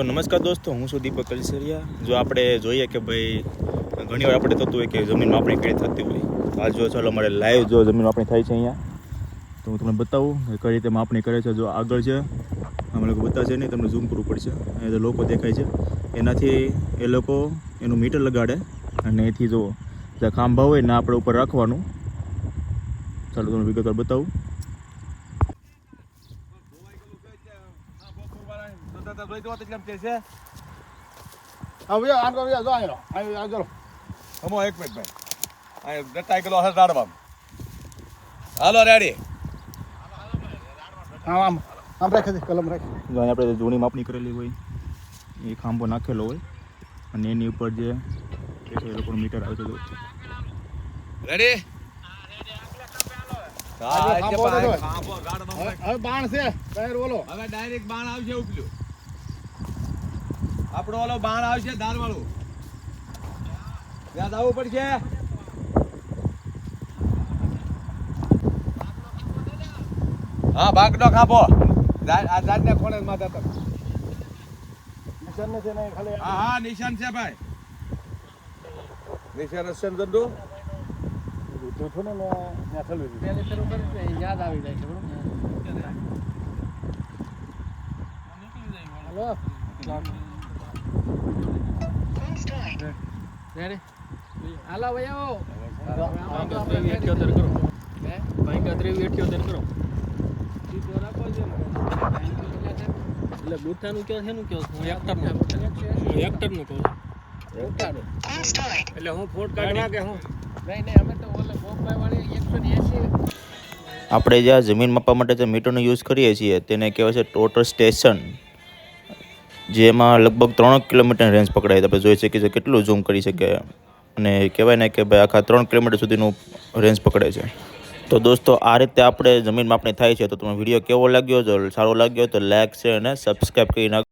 તો નમસ્કાર દોસ્તો, હું છું દીપક કલસરિયા. જો આપણે જોઈએ કે ભાઈ, ઘણી વાર આપણે થતું હોય કે જમીન માપણી કઈ થતી હોય. આજ જો ચાલો અમારે લાઈવ જો જમીન માપણી થાય છે અહીંયા. તો હું તમને બતાવું કઈ રીતે માપણી કરે છે. જો આગળ છે અમે લોકો બતાવશે નહીં, તમને ઝૂમ કરવું પડશે. અહીંયા લોકો દેખાય છે. એનાથી એ લોકો એનું મીટર લગાડે અને એથી જો જે ખાંભા હોય ને આપણે ઉપર રાખવાનું. ચાલો તમને વિગતવાર બતાવું. હવે જો આયો આયો હમો એક મિનિટ ભાઈ. અહીં ડટાઈ હશે હાલો રેડી. આમ આમ આમ રાખી દે કલમ રાખી જો આપણે જૂની માપણી કરેલી હોય એ ખાંભો નાખેલો હોય અને એની ઉપર જે એ છે મીટર આવે છે રેડી? હા એટલે. ખાંભો ગાડનો હવે હવે બાણ છે ટાયર ઓલો હવે ડાયરેક્ટ બાણ આવશે ઉપલ્યું આપણો ઓલો બાણ આવશે ધાર વાળો યાદ આવવું પડશે. હા બાગડો ખાપો આ જાતને કોણે માથે તમે નિશાન ને છે ને ખાલી હા હા નિશાન છે ભાઈ. નિશાન હશે ને તો છો ને મેં થયેલું છે. યાદ આવી જાય છે બરોબર? રેડી હાલો ભાઈ આવો. રાખો છે ને. એટલે બુટ્ટાનું કયો છે એનું કયો હું એક્ટરનું. હું એક્ટરનું કહું ઉતારો. એટલે હું ફોટ કાઢવા કે હું. નહીં નહીં અમે તો ઓલે બોમ્બે વાળી એકસો એસી આપણે જ્યાં જમીન માપવા માટે જે મીટરનો યુઝ કરીએ છીએ તેને કહેવાય છે ટોટલ સ્ટેશન. જેમાં લગભગ ત્રણ કિલોમીટર રેન્જ પકડાય. આપણે જોઈ શકીએ છીએ કેટલું ઝૂમ કરી શકે. અને કહેવાય ને કે ભાઈ આખા ત્રણ કિલોમીટર સુધીનું રેન્જ પકડે છે. તો દોસ્તો, આ રીતે આપણે જમીન માપણી થાય છે. તો તમને વીડિયો કેવો લાગ્યો? જો સારો લાગ્યો તો લાઇક છે અને સબસ્ક્રાઈબ કરી નાખો